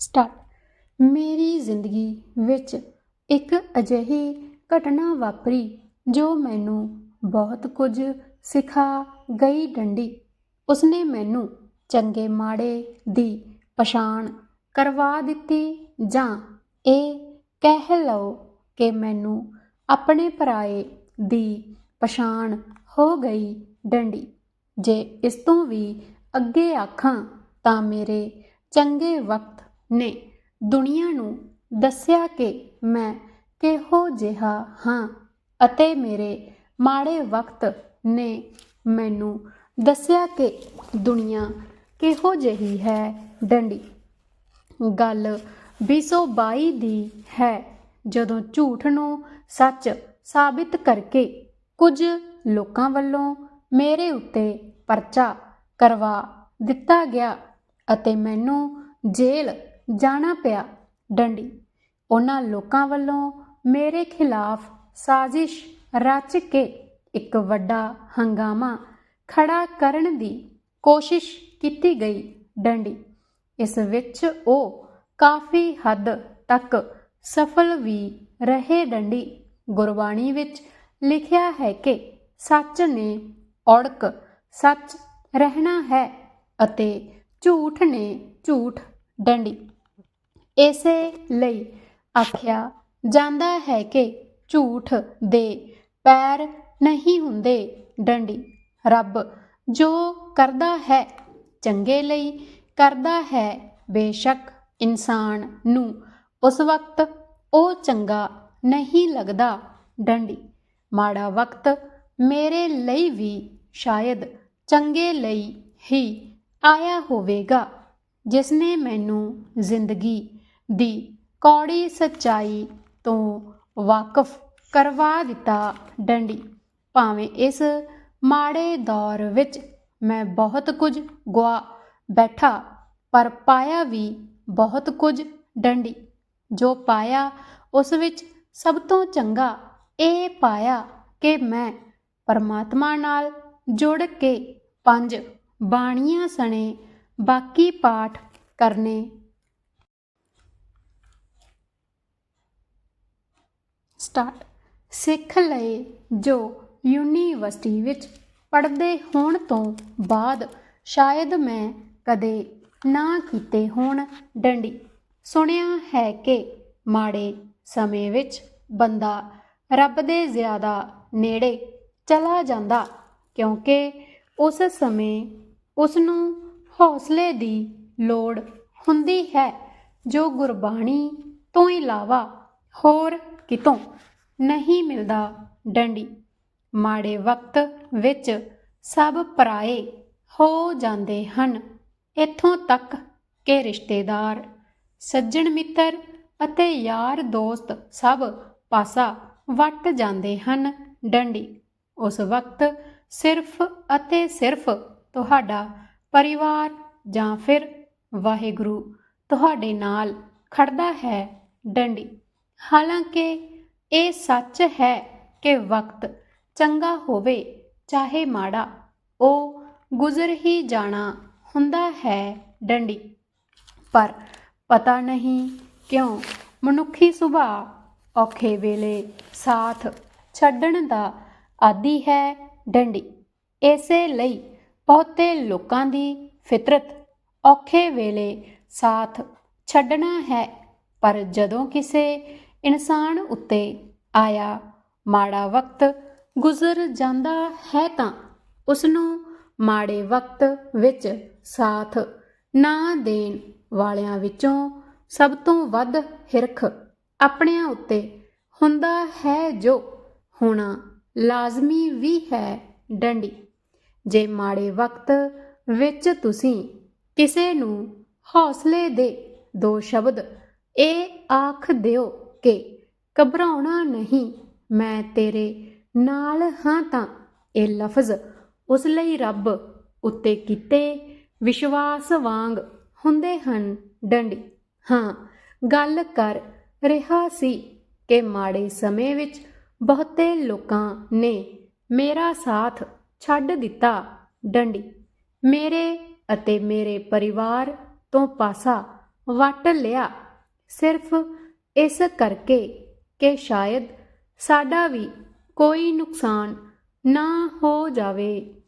Start. ਮੇਰੀ ਜ਼ਿੰਦਗੀ ਵਿੱਚ ਇੱਕ ਅਜਿਹੀ ਘਟਨਾ ਵਾਪਰੀ ਜੋ ਮੈਨੂੰ ਬਹੁਤ ਕੁਝ ਸਿਖਾ ਗਈ ਡੰਡੀ। ਉਸਨੇ ਮੈਨੂੰ ਚੰਗੇ ਮਾੜੇ ਦੀ ਪਛਾਣ ਕਰਵਾ ਦਿੱਤੀ ਜਾਂ ਇਹ ਕਹਿ ਲਓ ਕਿ ਮੈਨੂੰ ਆਪਣੇ ਪਰਾਏ ਦੀ ਪਛਾਣ ਹੋ ਗਈ ਡੰਡੀ। ਜੇ ਇਸ ਤੋਂ ਵੀ ਅੱਗੇ ਆਖਾਂ ਤਾਂ ਮੇਰੇ ਚੰਗੇ ਵਕਤ ਨੇ ਦੁਨੀਆ ਨੂੰ ਦੱਸਿਆ ਕਿ ਮੈਂ ਕਿਹੋ ਜਿਹਾ ਹਾਂ ਅਤੇ ਮੇਰੇ ਮਾੜੇ ਵਕਤ ਨੇ ਮੈਨੂੰ ਦੱਸਿਆ ਕਿ ਦੁਨੀਆ ਕਿਹੋ ਜਿਹੀ ਹੈ ਡੰਡੀ। ਗੱਲ 222 ਦੀ ਹੈ, ਜਦੋਂ ਝੂਠ ਨੂੰ ਸੱਚ ਸਾਬਿਤ ਕਰਕੇ ਕੁਝ ਲੋਕਾਂ ਵੱਲੋਂ ਮੇਰੇ ਉੱਤੇ ਪਰਚਾ ਕਰਵਾ ਦਿੱਤਾ ਗਿਆ ਅਤੇ ਮੈਨੂੰ ਜੇਲ੍ਹ ਜਾਣਾ ਪਿਆ। ਡੰਡੀ, ਉਹਨਾਂ ਲੋਕਾਂ ਵੱਲੋਂ ਮੇਰੇ ਖਿਲਾਫ ਸਾਜ਼ਿਸ਼ ਰਚ ਕੇ ਇੱਕ ਵੱਡਾ ਹੰਗਾਮਾ ਖੜਾ ਕਰਨ ਦੀ ਕੋਸ਼ਿਸ਼ ਕੀਤੀ ਗਈ। ਡੰਡੀ, ਇਸ ਵਿੱਚ ਉਹ ਕਾਫੀ ਹੱਦ ਤੱਕ ਸਫਲ ਵੀ ਰਹੇ। ਡੰਡੀ, ਗੁਰਬਾਣੀ ਵਿੱਚ ਲਿਖਿਆ ਹੈ ਕਿ ਸੱਚ ਨੇ ਔੜਕ ਸੱਚ ਰਹਿਣਾ ਹੈ ਅਤੇ ਝੂਠ ਨੇ ਝੂਠ। ਡੰਡੀ ਇਸੇ ਲਈ ਆਖਿਆ ਜਾਂਦਾ ਹੈ ਕਿ ਝੂਠ ਦੇ ਪੈਰ ਨਹੀਂ ਹੁੰਦੇ ਡੰਡੀ। ਰੱਬ ਜੋ ਕਰਦਾ ਹੈ ਚੰਗੇ ਲਈ ਕਰਦਾ ਹੈ, ਬੇਸ਼ੱਕ ਇਨਸਾਨ ਨੂੰ ਉਸ ਵਕਤ ਉਹ ਚੰਗਾ ਨਹੀਂ ਲੱਗਦਾ ਡੰਡੀ। ਮਾੜਾ ਵਕਤ ਮੇਰੇ ਲਈ ਵੀ ਸ਼ਾਇਦ ਚੰਗੇ ਲਈ ਹੀ ਆਇਆ ਹੋਵੇਗਾ ਜਿਸ ਨੇ ਮੈਨੂੰ ਜ਼ਿੰਦਗੀ ਦੀ ਕੌੜੀ ਸੱਚਾਈ ਤੋਂ ਵਾਕਫ ਕਰਵਾ ਦਿੱਤਾ ਡੰਡੀ। ਭਾਵੇਂ ਇਸ ਮਾੜੇ ਦੌਰ ਵਿੱਚ ਮੈਂ ਬਹੁਤ ਕੁਝ ਗਵਾ ਬੈਠਾ, ਪਰ ਪਾਇਆ ਵੀ ਬਹੁਤ ਕੁਝ ਡੰਡੀ। ਜੋ ਪਾਇਆ, ਉਸ ਵਿੱਚ ਸਭ ਤੋਂ ਚੰਗਾ ਇਹ ਪਾਇਆ ਕਿ ਮੈਂ ਪਰਮਾਤਮਾ ਨਾਲ ਜੁੜ ਕੇ ਪੰਜ ਬਾਣੀਆਂ ਸਣੇ ਬਾਕੀ ਪਾਠ ਕਰਨੇ ਸਟਾਰਟ ਸਿੱਖ ਲਏ ਜੋ ਯੂਨੀਵਰਸਿਟੀ ਵਿੱਚ ਪੜ੍ਹਦੇ ਹੋਣ ਤੋਂ ਬਾਅਦ ਸ਼ਾਇਦ ਮੈਂ ਕਦੇ ਨਾ ਕੀਤੇ ਹੋਣ ਡੰਡੀ। ਸੁਣਿਆ ਹੈ ਕਿ ਮਾੜੇ ਸਮੇਂ ਵਿੱਚ ਬੰਦਾ ਰੱਬ ਦੇ ਜ਼ਿਆਦਾ ਨੇੜੇ ਚਲਾ ਜਾਂਦਾ ਕਿਉਂਕਿ ਉਸ ਸਮੇਂ ਉਸ ਨੂੰ ਹੌਸਲੇ ਦੀ ਲੋੜ ਹੁੰਦੀ ਹੈ ਜੋ ਗੁਰਬਾਣੀ ਤੋਂ ਇਲਾਵਾ ਹੋਰ ਕਿਤੋਂ? ਨਹੀਂ ਮਿਲਦਾ ਡੰਡੀ। ਮਾੜੇ ਵਕਤ ਵਿੱਚ ਸਭ ਪਰਾਏ ਹੋ ਜਾਂਦੇ ਹਨ। ਇੱਥੋਂ ਤੱਕ ਕਿ ਰਿਸ਼ਤੇਦਾਰ, ਸੱਜਣ ਮਿੱਤਰ ਅਤੇ ਯਾਰ ਦੋਸਤ ਸਭ ਪਾਸਾ ਵੱਟ ਜਾਂਦੇ ਹਨ ਡੰਡੀ। ਉਸ ਵਕਤ ਸਿਰਫ ਅਤੇ ਸਿਰਫ ਤੁਹਾਡਾ ਪਰਿਵਾਰ ਜਾਂ ਫਿਰ ਵਾਹਿਗੁਰੂ ਤੁਹਾਡੇ ਨਾਲ ਖੜਦਾ ਹੈ ਡੰਡੀ। ਹਾਲਾਂਕਿ ਇਹ ਸੱਚ ਹੈ ਕਿ ਵਕਤ ਚੰਗਾ ਹੋਵੇ, ਚਾਹੇ ਮਾੜਾ, ਉਹ ਗੁਜ਼ਰ ਹੀ ਜਾਣਾ ਹੁੰਦਾ ਹੈ ਡੰਡੀ। ਪਰ ਪਤਾ ਨਹੀਂ ਕਿਉਂ ਮਨੁੱਖੀ ਸੁਭਾਅ ਔਖੇ ਵੇਲੇ ਸਾਥ ਛੱਡਣ ਦਾ ਆਦੀ ਹੈ ਡੰਡੀ। ਇਸੇ ਲਈ ਬਹੁਤੇ ਲੋਕਾਂ ਦੀ ਫਿਤਰਤ ਔਖੇ ਵੇਲੇ ਸਾਥ ਛੱਡਣਾ ਹੈ, ਪਰ ਜਦੋਂ ਕਿਸੇ ਇਨਸਾਨ ਉੱਤੇ ਆਇਆ ਮਾੜਾ ਵਕਤ ਗੁਜ਼ਰ ਜਾਂਦਾ ਹੈ ਤਾਂ ਉਸ ਨੂੰ ਮਾੜੇ ਵਕਤ ਵਿੱਚ ਸਾਥ ਨਾ ਦੇਣ ਵਾਲਿਆਂ ਵਿੱਚੋਂ ਸਭ ਤੋਂ ਵੱਧ ਹਿਰਖ ਆਪਣਿਆਂ ਉੱਤੇ ਹੁੰਦਾ ਹੈ ਜੋ ਹੋਣਾ ਲਾਜ਼ਮੀ ਵੀ ਹੈ ਡੰਡੀ। ਜੇ ਮਾੜੇ ਵਕਤ ਵਿੱਚ ਤੁਸੀਂ ਕਿਸੇ ਨੂੰ ਹੌਸਲੇ ਦੇ ਦੋ ਸ਼ਬਦ ਇਹ ਆਖ ਦਿਓ ਕਿ ਘਬਰਾਉਣਾ ਨਹੀਂ, ਮੈਂ ਤੇਰੇ ਨਾਲ ਹਾਂ ਤਾਂ। ਇਹ ਲਫ਼ਜ਼ ਉਸ ਲਈ ਰੱਬ ਉੱਤੇ ਕੀਤੇ ਵਿਸ਼ਵਾਸ ਵਾਂਗ ਹੁੰਦੇ ਹਨ, ਡੰਡੀ। ਹਾਂ, ਗੱਲ ਕਰ ਰਿਹਾ ਸੀ ਕਿ ਮਾੜੇ ਸਮੇਂ ਵਿੱਚ ਬਹੁਤੇ ਲੋਕਾਂ ਨੇ ਮੇਰਾ ਸਾਥ ਛੱਡ ਦਿੱਤਾ, ਡੰਡੀ। ਮੇਰੇ ਅਤੇ ਮੇਰੇ ਪਰਿਵਾਰ ਤੋਂ ਪਾਸਾ ਵੱਟ ਲਿਆ। ਸਿਰਫ ਇਸ ਕਰਕੇ ਕਿ ਸ਼ਾਇਦ ਸਾਡਾ ਵੀ ਕੋਈ ਨੁਕਸਾਨ ਨਾ ਹੋ ਜਾਵੇ।